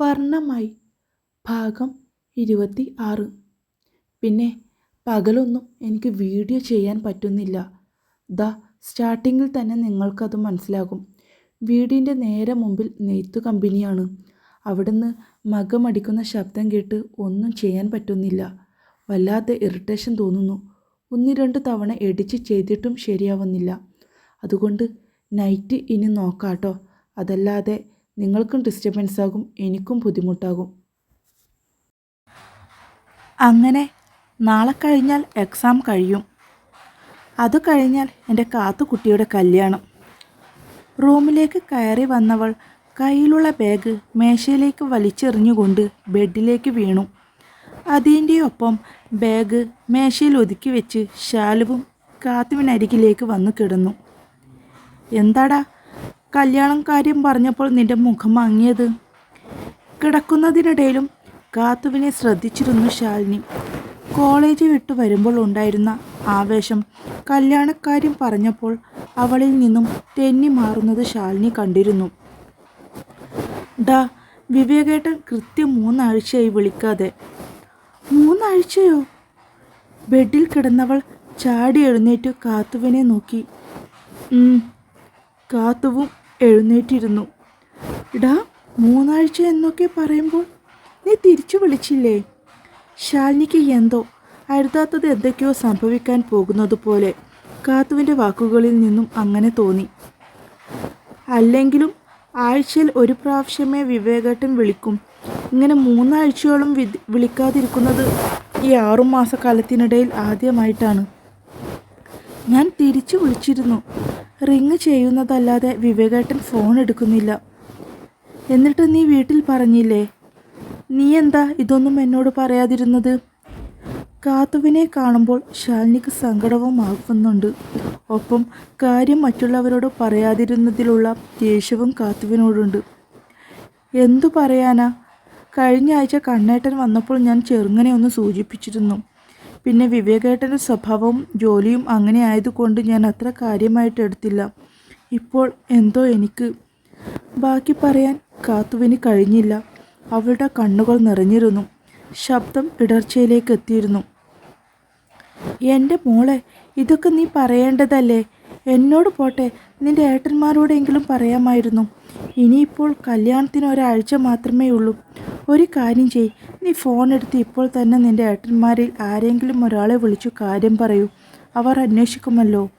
വർണമായി. ഭാഗം ഇരുപത്തി ആറ് പിന്നെ പകലൊന്നും എനിക്ക് വീഡിയോ ചെയ്യാൻ പറ്റുന്നില്ല. ദ സ്റ്റാർട്ടിങ്ങിൽ തന്നെ നിങ്ങൾക്കത് മനസ്സിലാകും. വീടിന്റെ നേരെ മുമ്പിൽ നെയ്ത്തു കമ്പനിയാണ്. അവിടുന്ന് മകമടിക്കുന്ന ശബ്ദം കേട്ട് ഒന്നും ചെയ്യാൻ പറ്റുന്നില്ല. വല്ലാത്ത ഇറിറ്റേഷൻ തോന്നുന്നു. ഒന്ന് രണ്ട് തവണ എഡിറ്റ് ചെയ്തിട്ടും ശരിയാവുന്നില്ല. അതുകൊണ്ട് നൈറ്റ് ഇനി നോക്കാട്ടോ. അതല്ലാതെ നിങ്ങൾക്കും ഡിസ്റ്റർബൻസ് ആകും എനിക്കും ബുദ്ധിമുട്ടാകും. അങ്ങനെ നാളെ കഴിഞ്ഞാൽ എക്സാം കഴിയും. അത് കഴിഞ്ഞാൽ എന്റെ കാത്തുകുട്ടിയുടെ കല്യാണം. റൂമിലേക്ക് കയറി വന്നവൾ കയ്യിലുള്ള ബാഗ് മേശയിലേക്ക് വലിച്ചെറിഞ്ഞുകൊണ്ട് ബെഡിലേക്ക് വീണു. അതിന്റെ ഒപ്പം ബാഗ് മേശയിൽ ഒതുക്കി വെച്ച് ശാലുവും കാത്തുവിനരികിലേക്ക് വന്നു കിടന്നു. എന്താടാ കല്യാണം കാര്യം പറഞ്ഞപ്പോൾ നിന്റെ മുഖം മങ്ങിയത്? കിടക്കുന്നതിനിടയിലും കാത്തുവിനെ ശ്രദ്ധിച്ചിരുന്നു ശാലിനി. കോളേജ് വിട്ടു വരുമ്പോൾ ഉണ്ടായിരുന്ന ആവേശം കല്യാണക്കാര്യം പറഞ്ഞപ്പോൾ അവളിൽ നിന്നും തെന്നി മാറുന്നത് ശാലിനി കണ്ടിരുന്നു. ഡാ വിവേകേട്ടൻ കൃത്യം മൂന്നാഴ്ചയായി വിളിക്കാതെ. മൂന്നാഴ്ചയോ? ബെഡിൽ കിടന്നവൾ ചാടി എഴുന്നേറ്റ് കാത്തുവിനെ നോക്കി. കാത്തുവും എഴുന്നേറ്റിരുന്നു. ഇടാ മൂന്നാഴ്ച എന്നൊക്കെ പറയുമ്പോൾ നീ തിരിച്ചു വിളിച്ചില്ലേ? ശാലിനിക്ക് എന്തോ അരുതാത്തത് എന്തൊക്കെയോ സംഭവിക്കാൻ പോകുന്നതുപോലെ കാത്തുവിന്റെ വാക്കുകളിൽ നിന്നും അങ്ങനെ തോന്നി. അല്ലെങ്കിലും ആഴ്ചയിൽ ഒരു പ്രാവശ്യമേ വിവേകട്ടൻ വിളിക്കും. ഇങ്ങനെ മൂന്നാഴ്ചയോളം വിളിക്കാതിരിക്കുന്നത് ഈ ആറുമാസക്കാലത്തിനിടയിൽ ആദ്യമായിട്ടാണ്. ഞാൻ തിരിച്ചു വിളിച്ചിരുന്നു. റിങ് ചെയ്യുന്നതല്ലാതെ വിവേകേട്ടൻ ഫോൺ എടുക്കുന്നില്ല. എന്നിട്ട് നീ വീട്ടിൽ പറഞ്ഞില്ലേ? നീ എന്താ ഇതൊന്നും എന്നോട് പറയാതിരുന്നത്? കാത്തുവിനെ കാണുമ്പോൾ ശാലിനിക്ക് സങ്കടവും ആക്കുന്നുണ്ട് ഒപ്പം കാര്യം മറ്റുള്ളവരോട് പറയാതിരുന്നതിലുള്ള ദേഷ്യവും കാത്തുവിനോടുണ്ട്. എന്തു പറയാനാ? കഴിഞ്ഞ ആഴ്ച കണ്ണേട്ടൻ വന്നപ്പോൾ ഞാൻ ചെറുങ്ങനെ ഒന്ന് സൂചിപ്പിച്ചിരുന്നു. പിന്നെ വിവേകേട്ടന്റെ സ്വഭാവവും ജോലിയും അങ്ങനെ ആയതുകൊണ്ട് ഞാൻ അത്ര കാര്യമായിട്ട് എടുത്തില്ല. ഇപ്പോൾ എന്തോ എനിക്ക് ബാക്കി പറയാൻ കാത്തുവിന് കഴിഞ്ഞില്ല. അവളുടെ കണ്ണുകൾ നിറഞ്ഞിരുന്നു. ശബ്ദം ഇടർച്ചയിലേക്ക് എത്തിയിരുന്നു. എന്റെ മോളെ ഇതൊക്കെ നീ പറയേണ്ടതല്ലേ? എന്നോട് പോട്ടെ നിന്റെ ഏട്ടന്മാരോടെങ്കിലും പറയാമായിരുന്നു. ഇനിയിപ്പോൾ കല്യാണത്തിന് ഒരാഴ്ച മാത്രമേ ഉള്ളൂ. ഒരു കാര്യം ചെയ് നീ ഫോൺ എടുത്ത് ഇപ്പോൾ തന്നെ നിന്റെ ഏട്ടന്മാരിൽ ആരെങ്കിലും ഒരാളെ വിളിച്ചു കാര്യം പറയൂ. അവർ അന്വേഷിക്കുമല്ലോ.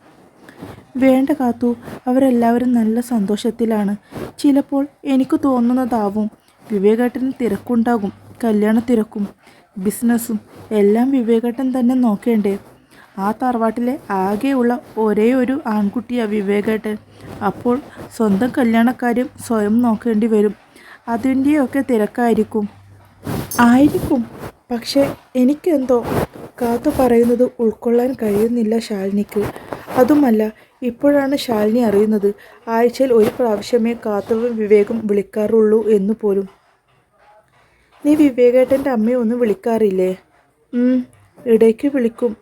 വേണ്ട കാത്തു. അവരെല്ലാവരും നല്ല സന്തോഷത്തിലാണ്. ചിലപ്പോൾ എനിക്ക് തോന്നുന്നതാവും. വിവേകേട്ടന് തിരക്കുണ്ടാകും. കല്യാണ തിരക്കും. ബിസിനസ്സും. എല്ലാം വിവേകേട്ടൻ തന്നെ നോക്കേണ്ടേ. ആ തറവാട്ടിലെ ആകെയുള്ള ഒരേ ഒരു ആൺകുട്ടിയാണ് വിവേകേട്ടൻ. അപ്പോൾ സ്വന്തം കല്യാണക്കാര്യം സ്വയം നോക്കേണ്ടി വരും. അതിന്റെയൊക്കെ തിരക്കായിരിക്കും. ആയിരിക്കും. പക്ഷേ എനിക്കെന്തോ കാത്തു പറയുന്നത് ഉൾക്കൊള്ളാൻ കഴിയുന്നില്ല ശാലിനിക്ക്. അതുമല്ല ഇപ്പോഴാണ് ശാലിനി അറിയുന്നത് ആഴ്ചയിൽ ഒരു പ്രാവശ്യമേ കാത്തവും വിവേകും വിളിക്കാറുള്ളൂ എന്നു പോലും. നീ വിവേകേട്ടന്റെ അമ്മയെ ഒന്നും വിളിക്കാറില്ലേ? ഇടയ്ക്ക് വിളിക്കും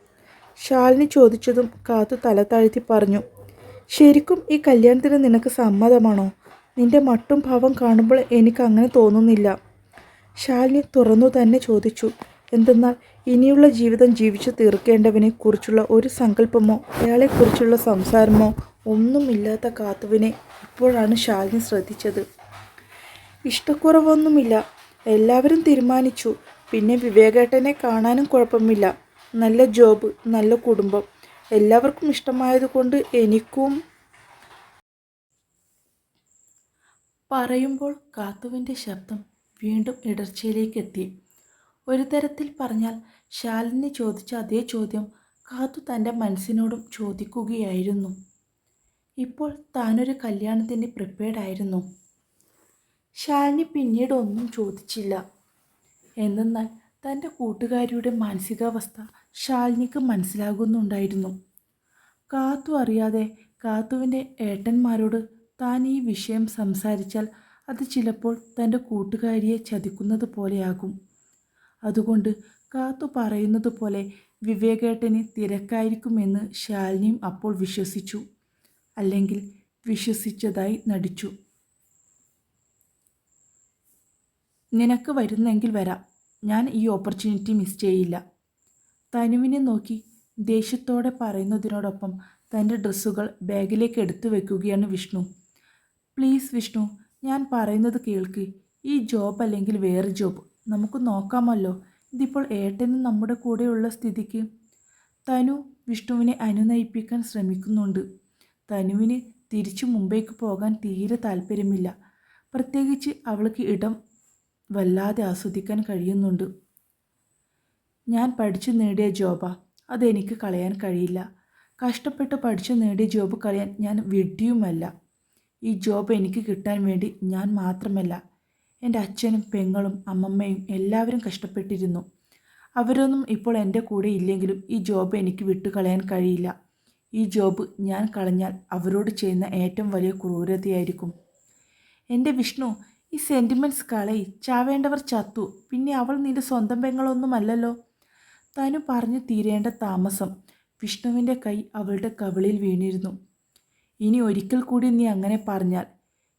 ശാലിനി ചോദിച്ചതും കാത്തു തല താഴ്ത്തി പറഞ്ഞു. ശരിക്കും ഈ കല്യാണത്തിന് നിനക്ക് സമ്മതമാണോ? നിന്റെ മട്ടും ഭാവം കാണുമ്പോൾ എനിക്ക് അങ്ങനെ തോന്നുന്നില്ല. ശാലിനി തുറന്നു തന്നെ ചോദിച്ചു എന്തെന്നാൽ ഇനിയുള്ള ജീവിതം ജീവിച്ചു തീർക്കേണ്ടവനെ കുറിച്ചുള്ള ഒരു സങ്കല്പമോ അയാളെക്കുറിച്ചുള്ള സംസാരമോ ഒന്നുമില്ലാത്ത കാത്തുവിനെ ഇപ്പോഴാണ് ശാലിനി ശ്രദ്ധിച്ചത്. ഇഷ്ടക്കുറവൊന്നുമില്ല. എല്ലാവരും തീരുമാനിച്ചു. പിന്നെ വിവേകേട്ടനെ കാണാനും കുഴപ്പമില്ല. നല്ല ജോബ് നല്ല കുടുംബം. എല്ലാവർക്കും ഇഷ്ടമായതുകൊണ്ട് എനിക്കും പറയുമ്പോൾ കാത്തുവിന്റെ ശബ്ദം വീണ്ടും ഇടർച്ചയിലേക്ക് എത്തി ഒരു തരത്തിൽ പറഞ്ഞാൽ ശാലിനി ചോദിച്ച അതേ ചോദ്യം കാത്തു തന്റെ മനസ്സിനോടും ചോദിക്കുകയായിരുന്നു. ഇപ്പോൾ താനൊരു കല്യാണത്തിന് പ്രിപ്പയർഡ് ആയിരുന്നു. ശാലിനി പിന്നീട് ഒന്നും ചോദിച്ചില്ല. എന്തെന്നാൽ തന്റെ കൂട്ടുകാരിയുടെ മാനസികാവസ്ഥ ശാലിനിക്ക് മനസ്സിലാകുന്നുണ്ടായിരുന്നു. കാത്തു അറിയാതെ കാത്തുവിന്റെ ഏട്ടന്മാരോട് താൻ ഈ വിഷയം സംസാരിച്ചാൽ അത് ചിലപ്പോൾ തന്റെ കൂട്ടുകാരിയെ ചതിക്കുന്നത് പോലെയാകും. അതുകൊണ്ട് കാത്തു പറയുന്നത് പോലെ വിവേകേട്ടന് തിരക്കായിരിക്കുമെന്ന് ശാലിനിയും അപ്പോൾ വിശ്വസിച്ചു. അല്ലെങ്കിൽ വിശ്വസിച്ചതായി നടിച്ചു. നിനക്ക് വരുന്നെങ്കിൽ വരാം. ഞാൻ ഈ ഓപ്പർച്യൂണിറ്റി മിസ് ചെയ്യില്ല. തനുവിനെ നോക്കി ദേഷ്യത്തോടെ പറയുന്നതിനോടൊപ്പം തന്റെ ഡ്രസ്സുകൾ ബാഗിലേക്ക് എടുത്തു വെക്കുകയാണ് വിഷ്ണു. പ്ലീസ് വിഷ്ണു ഞാൻ പറയുന്നത് കേൾക്ക്. ഈ ജോബ് അല്ലെങ്കിൽ വേറെ ജോബ് നമുക്ക് നോക്കാമല്ലോ. ഇതിപ്പോൾ ഏട്ടനും നമ്മുടെ കൂടെയുള്ള സ്ഥിതിക്ക്. തനു വിഷ്ണുവിനെ അനുനയിപ്പിക്കാൻ ശ്രമിക്കുന്നുണ്ട്. തനുവിന് തിരിച്ചു മുംബൈക്ക് പോകാൻ തീരെ താല്പര്യമില്ല പ്രത്യേകിച്ച് അവൾക്ക് ഇടം വല്ലാതെ ആസ്വദിക്കാൻ കഴിയുന്നുണ്ട്. ഞാൻ പഠിച്ചു നേടിയ ജോബാ. അതെനിക്ക് കളയാൻ കഴിയില്ല. കഷ്ടപ്പെട്ട് പഠിച്ചു നേടിയ ജോബ് കളയാൻ ഞാൻ വിഡ്ഢിയുമല്ല. ഈ ജോബ് എനിക്ക് കിട്ടാൻ വേണ്ടി ഞാൻ മാത്രമല്ല. എന്റെ അച്ഛനും പെങ്ങളും അമ്മമ്മയും എല്ലാവരും കഷ്ടപ്പെട്ടിരുന്നു. അവരൊന്നും ഇപ്പോൾ എന്റെ കൂടെ ഇല്ലെങ്കിലും ഈ ജോബ് എനിക്ക് വിട്ടുകളയാൻ കഴിയില്ല. ഈ ജോബ് ഞാൻ കളഞ്ഞാൽ അവരോട് ചെയ്യുന്ന ഏറ്റവും വലിയ ക്രൂരതയായിരിക്കും. എന്റെ വിഷ്ണു ഈ സെന്റിമെന്റ്സ് കളയി ചാവേണ്ടവർ ചത്തു. പിന്നെ അവൾ നിന്റെ സ്വന്തം പെങ്ങളൊന്നുമല്ലല്ലോ? തനു പറഞ്ഞു തീരേണ്ട താമസം. വിഷ്ണുവിന്റെ കൈ അവളുടെ കവിളിൽ വീണിരുന്നു. ഇനി ഒരിക്കൽ കൂടി നീ അങ്ങനെ പറഞ്ഞാൽ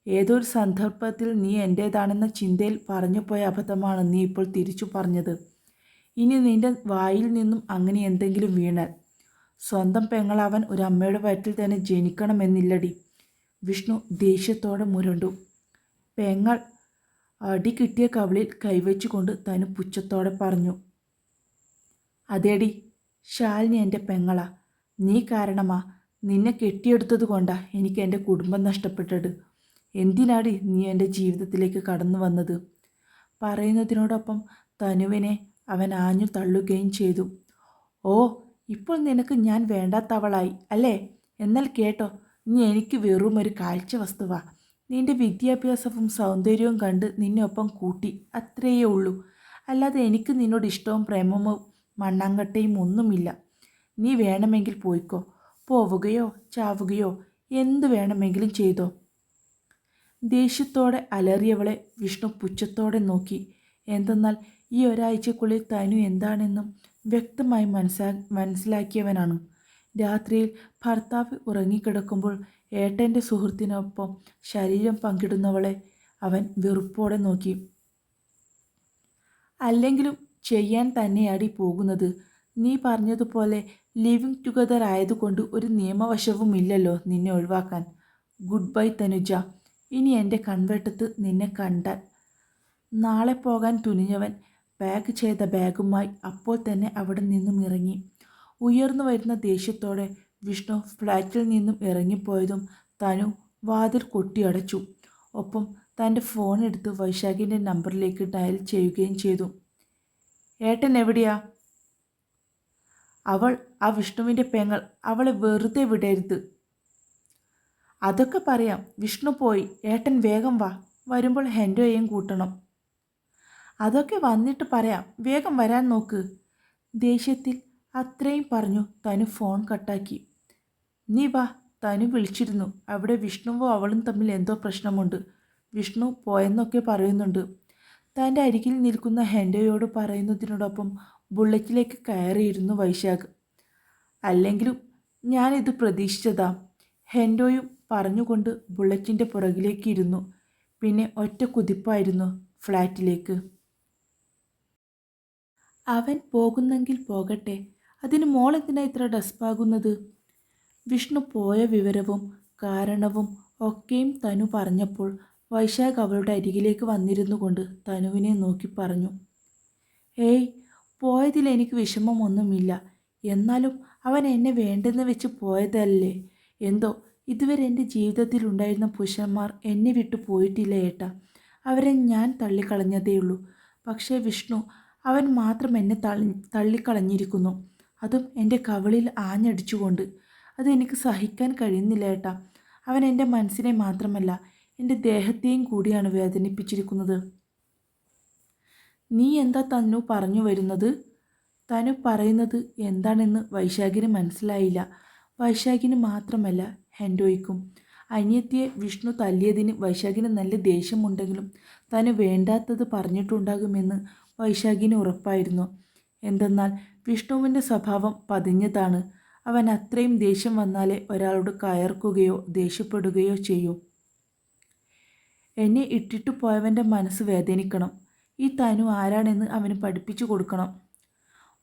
ഏതൊരു സന്ദർഭത്തിൽ നീ എന്റേതാണെന്ന ചിന്തയിൽ പറഞ്ഞു പോയ അബദ്ധമാണ് നീ ഇപ്പോൾ തിരിച്ചു പറഞ്ഞത്. ഇനി നിന്റെ വായിൽ നിന്നും അങ്ങനെ എന്തെങ്കിലും വീണാൽ സ്വന്തം പെങ്ങളവൻ ഒരു അമ്മയുടെ വയറ്റിൽ തന്നെ ജനിക്കണമെന്നില്ലടി. വിഷ്ണു ദേഷ്യത്തോടെ മുരണ്ടു. പെങ്ങൾ അടി കിട്ടിയ കവിളിൽ കൈവച്ചുകൊണ്ട് തനു പുച്ഛത്തോടെ പറഞ്ഞു അതേടി ശാലിനി എന്റെ പെങ്ങളാ. നീ കാരണമാ. നിന്നെ കെട്ടിയെടുത്തത് കൊണ്ടാ എനിക്ക് എന്റെ കുടുംബം നഷ്ടപ്പെട്ടത്. എന്തിനാടി നീ എന്റെ ജീവിതത്തിലേക്ക് കടന്നു വന്നത്? പറയുന്നതിനോടൊപ്പം തനുവിനെ അവൻ ആഞ്ഞു തള്ളുകയും ചെയ്തു. ഓ ഇപ്പോൾ നിനക്ക് ഞാൻ വേണ്ടാത്തവളായി അല്ലേ? എന്നാൽ കേട്ടോ നീ എനിക്ക് വെറും ഒരു കാഴ്ച വസ്തുവാ നിന്റെ വിദ്യാഭ്യാസവും സൗന്ദര്യവും കണ്ട് നിന്നൊപ്പം കൂട്ടി അത്രയേ ഉള്ളൂ. അല്ലാതെ എനിക്ക് നിന്നോട് ഇഷ്ടവും പ്രേമവും മണ്ണാങ്കട്ടയും ഒന്നുമില്ല. നീ വേണമെങ്കിൽ പോയിക്കോ. പോവുകയോ ചാവുകയോ എന്തു വേണമെങ്കിലും ചെയ്തോ. ദേഷ്യത്തോടെ അലറിയവളെ വിഷ്ണു പുച്ഛത്തോടെ നോക്കി. എന്തെന്നാൽ ഈ ഒരാഴ്ചക്കുള്ളിൽ തനു എന്താണെന്നും വ്യക്തമായി മനസ്സാ മനസ്സിലാക്കിയവനാണ്. രാത്രിയിൽ ഭർത്താവ് ഉറങ്ങിക്കിടക്കുമ്പോൾ ഏട്ടന്റെ സുഹൃത്തിനൊപ്പം ശരീരം പങ്കിടുന്നവളെ അവൻ വെറുപ്പോടെ നോക്കി. അല്ലെങ്കിലും ചെയ്യാൻ തന്നെയാടി പോകുന്നത്. നീ പറഞ്ഞതുപോലെ ലിവിങ് ടുഗദർ ആയതുകൊണ്ട് ഒരു നിയമവശവുമില്ലല്ലോ നിന്നെ ഒഴിവാക്കാൻ. Good bye Thanuja. ഇനി എന്റെ കൺവെട്ടത്ത് നിന്നെ കണ്ടാൽ. നാളെ പോകാൻ തുനിഞ്ഞവൻ ബാഗ് ചെയ്ത ബാഗുമായി അപ്പോൾ തന്നെ അവിടെ നിന്നും ഇറങ്ങി. ഉയർന്നു വരുന്ന ദേഷ്യത്തോടെ വിഷ്ണു ഫ്ലാറ്റിൽ നിന്നും ഇറങ്ങിപ്പോയതും തനു വാതിൽ കൊട്ടിയടച്ചു. ഒപ്പം തന്റെ ഫോൺ എടുത്ത് വൈശാഖിന്റെ നമ്പറിലേക്ക് ഡയൽ ചെയ്യുകയും ചെയ്തു. ഏട്ടൻ എവിടെയാ? അവൾ ആ വിഷ്ണുവിന്റെ പെങ്ങൾ അവളെ വെറുതെ വിടരുത്. അതൊക്കെ പറയാം. വിഷ്ണു പോയി. ഏട്ടൻ വേഗം വാ. വരുമ്പോൾ ഹെൻഡോയെയും കൂട്ടണം. അതൊക്കെ വന്നിട്ട് പറയാം. വേഗം വരാൻ നോക്ക്. ദേഷ്യത്തിൽ അത്രയും പറഞ്ഞു. തനു ഫോൺ കട്ടാക്കി. നീ വാ. തനു വിളിച്ചിരുന്നു. അവിടെ വിഷ്ണുവും അവളും തമ്മിൽ എന്തോ പ്രശ്നമുണ്ട്. വിഷ്ണു പോയെന്നൊക്കെ പറയുന്നുണ്ട്. തന്റെ അരികിൽ നിൽക്കുന്ന ഹെൻഡോയോട് പറയുന്നതിനോടൊപ്പം ബുള്ളറ്റിലേക്ക് കയറിയിരുന്നു വൈശാഖ്. അല്ലെങ്കിലും ഞാനിത് പ്രതീക്ഷിച്ചതാ ഹെൻഡോയും പറഞ്ഞുകൊണ്ട് ബുള്ളറ്റിന്റെ പുറകിലേക്ക് ഇരുന്നു പിന്നെ ഒറ്റ കുതിപ്പായിരുന്നു ഫ്ലാറ്റിലേക്ക് അവൻ പോകുന്നെങ്കിൽ പോകട്ടെ അതിന് മോൾ എന്തിനാ ഇത്ര ഡസ്പാകുന്നത്? വിഷ്ണു പോയ വിവരവും കാരണവും ഒക്കെയും തനു പറഞ്ഞപ്പോൾ വൈശാഖ് അവളുടെ അരികിലേക്ക് വന്നിരുന്നു കൊണ്ട് തനുവിനെ നോക്കി പറഞ്ഞു. ഏയ് പോയതിൽ എനിക്ക് വിഷമമൊന്നുമില്ല. എന്നാലും അവൻ എന്നെ വേണ്ടെന്ന് വെച്ച് പോയതല്ലേ? എന്തോ ഇതുവരെ എന്റെ ജീവിതത്തിൽ ഉണ്ടായിരുന്ന പുരുഷന്മാർ എന്നെ വിട്ടു പോയിട്ടില്ല ഏട്ടാ. അവരെ ഞാൻ തള്ളിക്കളഞ്ഞതേയുള്ളൂ. പക്ഷേ വിഷ്ണു അവൻ മാത്രം എന്നെ തള്ളി തള്ളിക്കളഞ്ഞിരിക്കുന്നു. അതും എന്റെ കവളിൽ ആഞ്ഞടിച്ചുകൊണ്ട്. അതെനിക്ക് സഹിക്കാൻ കഴിയുന്നില്ല ഏട്ടാ. അവൻ എന്റെ മനസ്സിനെ മാത്രമല്ല എന്റെ ദേഹത്തെയും കൂടിയാണ് വേദനിപ്പിച്ചിരിക്കുന്നത്. നീ എന്താ തന്നു പറഞ്ഞു വരുന്നത്? തനു പറയുന്നത് എന്താണെന്ന് വൈശാഖിന് മനസ്സിലായില്ല. വൈശാഖിന് മാത്രമല്ല ഹെൻഡോയ്ക്കും. അനിയത്തിയെ വിഷ്ണു തല്ലിയതിന് വൈശാഖിന് നല്ല ദേഷ്യമുണ്ടെങ്കിലും തന് വേണ്ടാത്തത് പറഞ്ഞിട്ടുണ്ടാകുമെന്ന് വൈശാഖിന് ഉറപ്പായിരുന്നു. എന്തെന്നാൽ വിഷ്ണുവിന്റെ സ്വഭാവം പതിഞ്ഞതാണ്. അവൻ അത്രയും ദേഷ്യം വന്നാലേ ഒരാളോട് കയർക്കുകയോ ദേഷ്യപ്പെടുകയോ ചെയ്യൂ. എന്നെ ഇട്ടിട്ടു പോയവന്റെ മനസ്സ് വേദനിക്കണം. ഈ തനു ആരാണെന്ന് അവന് പഠിപ്പിച്ചു കൊടുക്കണം.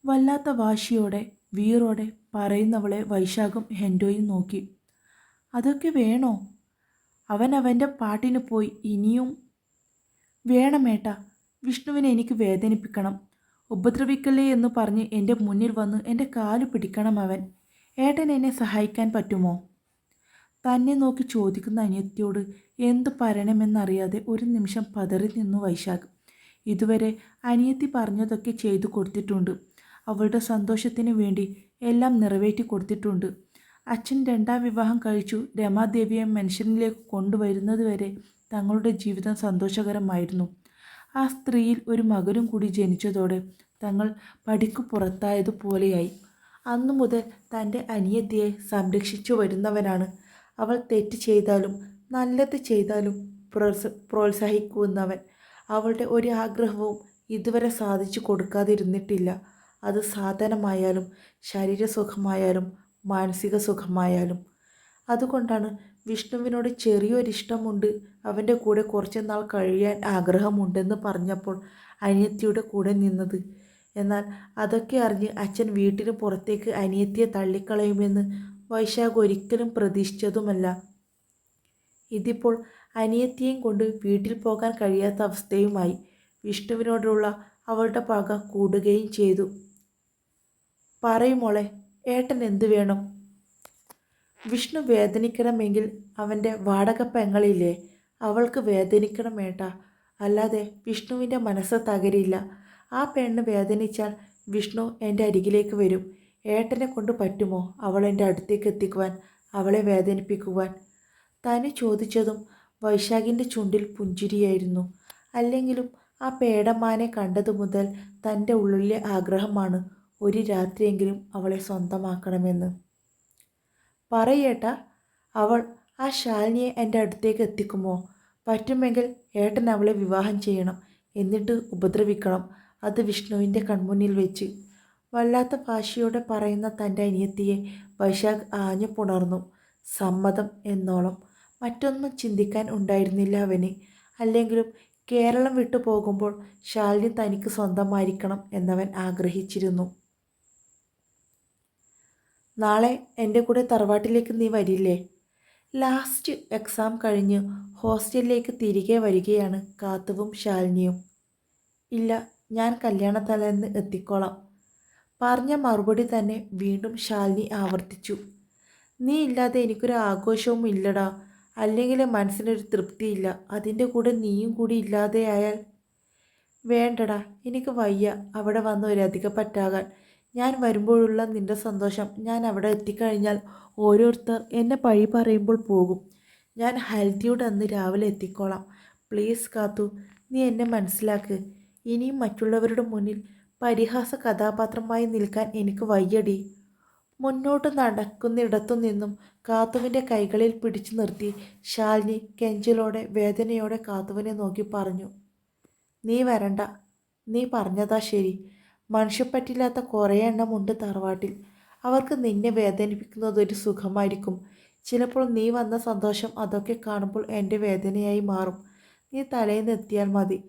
വല്ലാത്ത വാശിയോടെ വീറോടെ പറയുന്നവളെ വൈശാഖും ഹെൻഡോയും നോക്കി. അതൊക്കെ വേണോ? അവൻ അവന്റെ പാട്ടിന് പോയി ഇനിയും വേണമേട്ട വിഷ്ണുവിനെ എനിക്ക് വേദനിപ്പിക്കണം. ഉപദ്രവിക്കല്ലേ എന്ന് പറഞ്ഞ് എന്റെ മുന്നിൽ വന്ന് എന്റെ കാൽ പിടിക്കണം അവൻ. ഏട്ടൻ എന്നെ സഹായിക്കാൻ പറ്റുമോ? തന്നെ നോക്കി ചോദിക്കുന്ന അനിയത്തിയോട് എന്ത് പറയണമെന്നറിയാതെ ഒരു നിമിഷം പതറി നിന്നു വൈശാഖ്. ഇതുവരെ അനിയത്തി പറഞ്ഞതൊക്കെ ചെയ്തു കൊടുത്തിട്ടുണ്ട്. അവളുടെ സന്തോഷത്തിന് വേണ്ടി എല്ലാം നിറവേറ്റി കൊടുത്തിട്ടുണ്ട്. അച്ഛൻ രണ്ടാം വിവാഹം കഴിച്ചു രമാദേവിയെ മനുഷ്യനിലേക്ക് കൊണ്ടുവരുന്നതുവരെ തങ്ങളുടെ ജീവിതം സന്തോഷകരമായിരുന്നു. ആ സ്ത്രീയിൽ ഒരു മകനും കൂടി ജനിച്ചതോടെ തങ്ങൾ പടിക്കു പുറത്തായതുപോലെയായി. അന്നു മുതൽ തന്റെ അനിയത്തിയെ സംരക്ഷിച്ചു വരുന്നവനാണ്. അവൾ തെറ്റ് ചെയ്താലും നല്ലത് ചെയ്താലും പ്രോത്സ പ്രോത്സാഹിക്കുന്നവൻ. അവളുടെ ഒരു ആഗ്രഹവും ഇതുവരെ സാധിച്ചു കൊടുക്കാതിരുന്നിട്ടില്ല. അത് സാധനമായാലും ശരീരസുഖമായാലും മാനസിക സുഖമായാലും അതുകൊണ്ടാണ് വിഷ്ണുവിനോട് ചെറിയൊരിഷ്ടമുണ്ട്. അവന്റെ കൂടെ കുറച്ച് നാൾ കഴിയാൻ ആഗ്രഹമുണ്ടെന്ന് പറഞ്ഞപ്പോൾ അനിയത്തിയുടെ കൂടെ നിന്നത്. എന്നാൽ അതൊക്കെ അറിഞ്ഞ് അച്ഛൻ വീട്ടിന് പുറത്തേക്ക് അനിയത്തിയെ തള്ളിക്കളയുമെന്ന് വൈശാഖ് ഒരിക്കലും പ്രതീക്ഷിച്ചതുമല്ല. ഇതിപ്പോൾ അനിയത്തിയെയും കൊണ്ട് വീട്ടിൽ പോകാൻ കഴിയാത്ത അവസ്ഥയുമായി വിഷ്ണുവിനോടുള്ള അവളുടെ പക കൂടുകയും ചെയ്തു. പറയുമോളെ ഏട്ടൻ എന്തു വേണം? വിഷ്ണു വേദനിക്കണമെങ്കിൽ അവന്റെ വാടക പെങ്ങളില്ലേ? അവൾക്ക് വേദനിക്കണം ഏട്ടാ. അല്ലാതെ വിഷ്ണുവിന്റെ മനസ്സ് തകരില്ല. ആ പെണ്ണ് വേദനിച്ചാൽ വിഷ്ണു എന്റെ അരികിലേക്ക് വരും. ഏട്ടനെ കൊണ്ട് പറ്റുമോ അവൾ എന്റെ അടുത്തേക്ക് എത്തിക്കുവാൻ അവളെ വേദനിപ്പിക്കുവാൻ? തനി ചോദിച്ചതും വൈശാഖിന്റെ ചുണ്ടിൽ പുഞ്ചിരിയായിരുന്നു. അല്ലെങ്കിലും ആ പേടമാനെ കണ്ടതു മുതൽ തന്റെ ഉള്ളിലെ ആഗ്രഹമാണ് ഒരു രാത്രിയെങ്കിലും അവളെ സ്വന്തമാക്കണമെന്ന്. പറയേട്ട അവൾ ആ ശാലിനിയെ എന്റെ അടുത്തേക്ക് എത്തിക്കുമോ? പറ്റുമെങ്കിൽ ഏട്ടൻ അവളെ വിവാഹം ചെയ്യണം എന്നിട്ട് ഉപദ്രവിക്കണം അത് വിഷ്ണുവിന്റെ കൺമുന്നിൽ വെച്ച്. വല്ലാത്ത ഭാഷയോടെ പറയുന്ന തന്റെ അനിയത്തിയെ വൈശാഖ് ആഞ്ഞു പുണർന്നു സമ്മതം എന്നോളം മറ്റൊന്നും ചിന്തിക്കാൻ ഉണ്ടായിരുന്നില്ല അവന്. അല്ലെങ്കിലും കേരളം വിട്ടു പോകുമ്പോൾ ശാലിനി തനിക്ക് സ്വന്തമായിരിക്കണം എന്നവൻ ആഗ്രഹിച്ചിരുന്നു. നാളെ എന്റെ കൂടെ തറവാട്ടിലേക്ക് നീ വരില്ലേ? ലാസ്റ്റ് എക്സാം കഴിഞ്ഞ് ഹോസ്റ്റലിലേക്ക് തിരികെ വരികയാണ് കാത്തുവും ശാലിനിയും. ഇല്ല ഞാൻ കല്യാണത്തലേന്ന് എത്തിക്കോളാം. പറഞ്ഞ മറുപടി തന്നെ വീണ്ടും ശാലിനി ആവർത്തിച്ചു. നീ ഇല്ലാതെ എനിക്കൊരു ആഘോഷവും ഇല്ലടാ. അല്ലെങ്കിൽ മനസ്സിനൊരു തൃപ്തിയില്ല. അതിന്റെ കൂടെ നീയും കൂടി ഇല്ലാതെയായാൽ വേണ്ടടാ എനിക്ക് വയ്യ. അവിടെ വന്ന് ഒരധികം പറ്റാകാൻ ഞാൻ വരുമ്പോഴുള്ള നിന്റെ സന്തോഷം ഞാൻ അവിടെ എത്തിക്കഴിഞ്ഞാൽ ഓരോരുത്തർ എന്നെ പഴി പറയുമ്പോൾ പോകും. ഞാൻ ഹെൽത്തിയോട് അന്ന് രാവിലെ എത്തിക്കോളാം. പ്ലീസ് കാത്തു നീ എന്നെ മനസ്സിലാക്ക്. ഇനിയും മറ്റുള്ളവരുടെ മുന്നിൽ പരിഹാസ കഥാപാത്രമായി നിൽക്കാൻ എനിക്ക് വയ്യടി. മുന്നോട്ട് നടക്കുന്നിടത്തു നിന്നും കാത്തുവിന്റെ കൈകളിൽ പിടിച്ചു നിർത്തി ശാലിനി കെഞ്ചിലോടെ വേദനയോടെ കാത്തുവിനെ നോക്കി പറഞ്ഞു നീ വരണ്ട. നീ പറഞ്ഞതാ ശരി. മനുഷ്യപ്പറ്റില്ലാത്ത കുറേ എണ്ണമുണ്ട് തറവാട്ടിൽ. അവർക്ക് നിന്നെ വേദനിപ്പിക്കുന്നത് ഒരു സുഖമായിരിക്കും. ചിലപ്പോൾ നീ വന്ന സന്തോഷം അതൊക്കെ കാണുമ്പോൾ എന്റെ വേദനയായി മാറും. നീ തലേന്ന് എത്തിയാൽ മതി.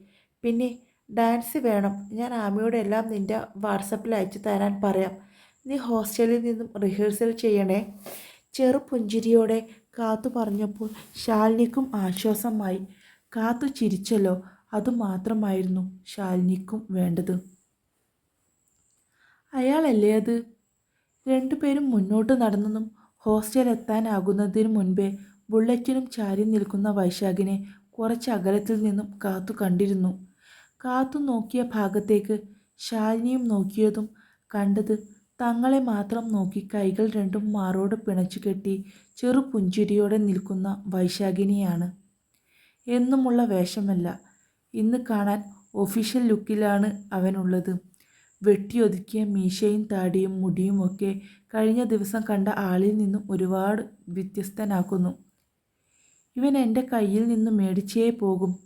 പിന്നെ ഡാൻസ് വേണം. ഞാൻ ആമിയോടെല്ലാം നിന്റെ വാട്സപ്പിൽ അയച്ചു തരാൻ പറയാം. നീ ഹോസ്റ്റലിൽ നിന്നും റിഹേഴ്സൽ ചെയ്യണേ. ചെറു പുഞ്ചിരിയോടെ കാത്തു പറഞ്ഞപ്പോൾ ശാലിനിക്കും ആശ്വാസമായി. കാത്തു ചിരിച്ചല്ലോ അതുമാത്രമായിരുന്നു ശാലിനിക്കും വേണ്ടത്. അയാളല്ലേ അത്? രണ്ടുപേരും മുന്നോട്ട് നടന്നതും ഹോസ്റ്റൽ എത്താനാകുന്നതിന് മുൻപേ ബുള്ളറ്റിനും ചാരി നിൽക്കുന്ന വൈശാഖിനെ കുറച്ച് അകലത്തിൽ നിന്നും കാത്തു കണ്ടിരുന്നു. കാത്തു നോക്കിയ ഭാഗത്തേക്ക് ശാലിനിയും നോക്കിയതും കണ്ടത് തങ്ങളെ മാത്രം നോക്കി കൈകൾ രണ്ടും മാറോട് പിണച്ചു കെട്ടി ചെറു പുഞ്ചിരിയോടെ നിൽക്കുന്ന വൈശാഖിനിയാണ്. എന്നുമുള്ള വേഷമല്ല. ഇന്ന് കാണാൻ ഒഫീഷ്യൽ ലുക്കിലാണ് അവനുള്ളത്. വെട്ടിയൊതുക്കിയ മീശയും താടിയും മുടിയുമൊക്കെ കഴിഞ്ഞ ദിവസം കണ്ട ആളിൽ നിന്നും ഒരുപാട് വ്യത്യസ്തനാക്കുന്നു. ഇവൻ എന്റെ കയ്യിൽ നിന്ന് മേടിച്ചേ പോകും.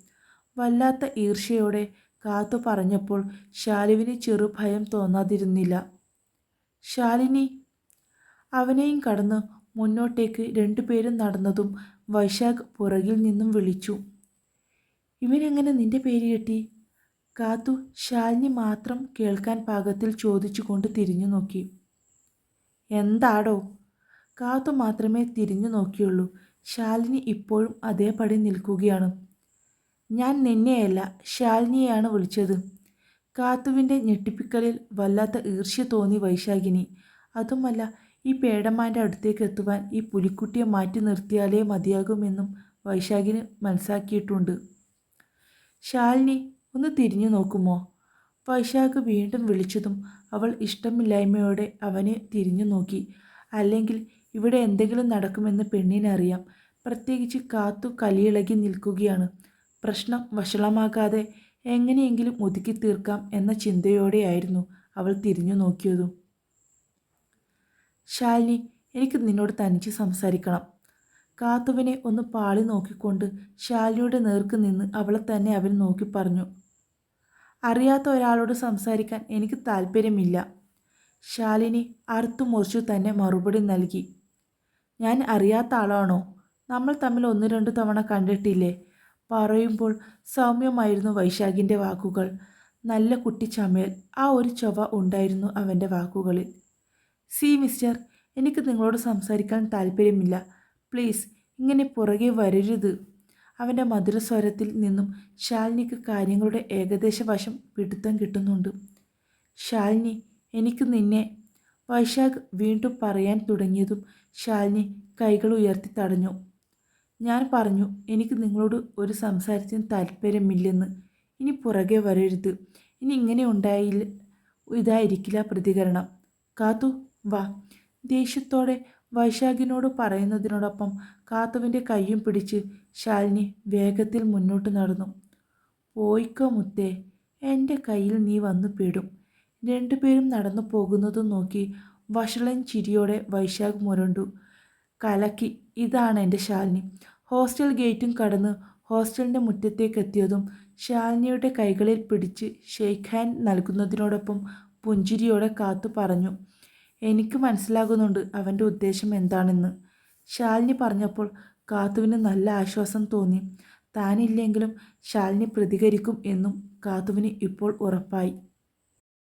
വല്ലാത്ത ഈർഷയോടെ കാത്തു പറഞ്ഞപ്പോൾ ശാലുവിന് ചെറുഭയം തോന്നാതിരുന്നില്ല. ശാലിനി. അവനെയും കടന്ന് മുന്നോട്ടേക്ക് രണ്ടുപേരും നടന്നതും വൈശാഖ് പുറകിൽ നിന്നും വിളിച്ചു. ഇവനെങ്ങനെ നിന്റെ പേര് കെട്ടി കാത്തു ശാലിനി മാത്രം കേൾക്കാൻ പാകത്തിൽ ചോദിച്ചുകൊണ്ട് തിരിഞ്ഞു നോക്കി. എന്താടോ കാത്തു മാത്രമേ തിരിഞ്ഞു നോക്കിയുള്ളൂ. ശാലിനി ഇപ്പോഴും അതേപടി നിൽക്കുകയാണ്. ഞാൻ നിന്നെയല്ല ശാലിനിയെയാണ് വിളിച്ചത്. കാത്തുവിന്റെ ഞെട്ടിപ്പിക്കലിൽ വല്ലാത്ത ഈർഷ്യ തോന്നി വൈശാഖിനി. അതുമല്ല ഈ പേടമാന്റെ അടുത്തേക്ക് എത്തുവാൻ ഈ പുലിക്കുട്ടിയെ മാറ്റി നിർത്തിയാലേ മതിയാകുമെന്നും വൈശാഖിന് മനസ്സാക്കിയിട്ടുണ്ട്. ശാലിനി ഒന്ന് തിരിഞ്ഞു നോക്കുമോ? വൈശാഖ് വീണ്ടും വിളിച്ചതും അവൾ ഇഷ്ടമില്ലായ്മയോടെ അവനെ തിരിഞ്ഞു നോക്കി. അല്ലെങ്കിൽ ഇവിടെ എന്തെങ്കിലും നടക്കുമെന്ന് പെണ്ണിനറിയാം പ്രത്യേകിച്ച് കാത്തു കലിയിളകി നിൽക്കുകയാണ്. പ്രശ്നം വഷളമാകാതെ എങ്ങനെയെങ്കിലും ഒതുക്കി തീർക്കാം എന്ന ചിന്തയോടെയായിരുന്നു അവൾ തിരിഞ്ഞു നോക്കിയതും. ശാലിനി എനിക്ക് നിന്നോട് തനിച്ച് സംസാരിക്കണം. കാത്തുവിനെ ഒന്ന് പാളി നോക്കിക്കൊണ്ട് ശാലിനിയുടെ നേർക്ക് നിന്ന് അവളെ തന്നെ അവൻ നോക്കി പറഞ്ഞു. അറിയാത്ത ഒരാളോട് സംസാരിക്കാൻ എനിക്ക് താല്പര്യമില്ല ശാലിനി അറുത്തു മുറിച്ചു തന്നെ മറുപടി നൽകി. ഞാൻ അറിയാത്ത ആളാണോ? നമ്മൾ തമ്മിൽ ഒന്ന് രണ്ട് തവണ കണ്ടിട്ടില്ലേ? പറയുമ്പോൾ സൗമ്യമായിരുന്നു വൈശാഖിന്റെ വാക്കുകൾ. നല്ല കുട്ടി ചമയൽ ആ ഒരു ചൊവ്വ ഉണ്ടായിരുന്നു അവന്റെ വാക്കുകളിൽ. See mister. എനിക്ക് നിങ്ങളോട് സംസാരിക്കാൻ താല്പര്യമില്ല. പ്ലീസ് ഇങ്ങനെ പുറകെ വരരുത് അവന്റെ മധുരസ്വരത്തിൽ നിന്നും ശാലിനിക്ക് കാര്യങ്ങളുടെ ഏകദേശ വശം പിടുത്തം കിട്ടുന്നുണ്ട്. ശാലിനി എനിക്ക് നിന്നെ വൈശാഖ് വീണ്ടും പറയാൻ തുടങ്ങിയതും ശാലിനി കൈകൾ ഉയർത്തി തടഞ്ഞു. ഞാൻ പറഞ്ഞു എനിക്ക് നിങ്ങളോട് ഒരു സംസാരത്തിന് താല്പര്യമില്ലെന്ന്. ഇനി പുറകെ വരരുത്. ഇനി ഇങ്ങനെ ഉണ്ടായില്ല ഇതായിരിക്കില്ല പ്രതികരണം. കാത്തു വാ. ദേഷ്യത്തോടെ വൈശാഖിനോട് പറയുന്നതിനോടൊപ്പം കാത്തുവിന്റെ കൈയും പിടിച്ച് ശാലിനി വേഗത്തിൽ മുന്നോട്ട് നടന്നു. പോയിക്കോ മുത്തേ എന്റെ കയ്യിൽ നീ വന്നു പെടും. രണ്ടുപേരും നടന്നു പോകുന്നതും നോക്കി വഷളൻ ചിരിയോടെ വൈശാഖ് മുരണ്ടു. കലക്കി ഇതാണ് എന്റെ ശാലിനി. ഹോസ്റ്റൽ ഗേറ്റും കടന്ന് ഹോസ്റ്റലിന്റെ മുറ്റത്തേക്ക് എത്തിയതും ശാലിനിയുടെ കൈകളിൽ പിടിച്ച് ഷെയ്ക്ക് ഹാൻഡ് നൽകുന്നതിനോടൊപ്പം പുഞ്ചിരിയോടെ കാത്തു പറഞ്ഞു. എനിക്ക് മനസ്സിലാകുന്നുണ്ട് അവന്റെ ഉദ്ദേശം എന്താണെന്ന്. ശാലിനി പറഞ്ഞപ്പോൾ കാത്തുവിന് നല്ല ആശ്വാസം തോന്നി. താനില്ലെങ്കിലും ശാലിനി പ്രതികരിക്കും എന്നും കാത്തുവിന് ഇപ്പോൾ ഉറപ്പായി.